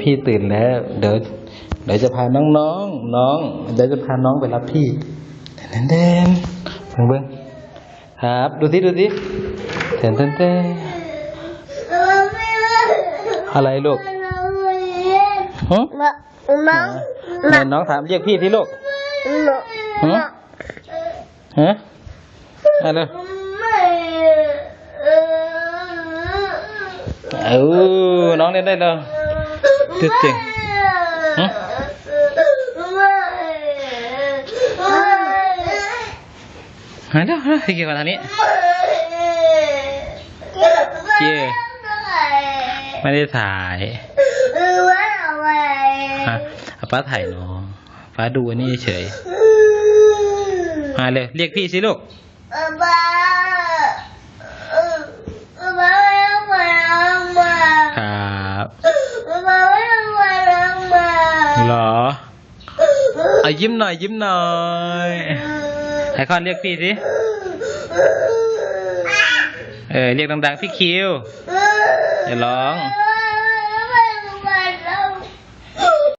พี่ตื่นแล้ว เดี๋ยวเดี๋ยวจะพาน้องน้องๆน้องเดี๋ยวจะพาน้องไปรับพี่เดนเดนเบิ่งเบิ่งครับ ดูสิดูสิเต้นเต้นเต้นอะไรลูกฮะน้องไหนน้องถามเรียกพี่ที่ลูกน้องฮะอะไรเออน้องเล่นได้เลย ตึ๊ดจริงฮะหายแล้วหายวเกี่ยวกับทางนี้เจ๊ไม่ได้ถ่ายฮะป้าถ่ายเน้องป้าดูอันนี้เฉยมาเลยเรียกพี่สิลูกครั เหรอเอายิ้มหน่อย ยิ้มหน่อยไอคอนเรียกพี่สิ เออเรียกดังๆ พี่คิวอย่าร้อง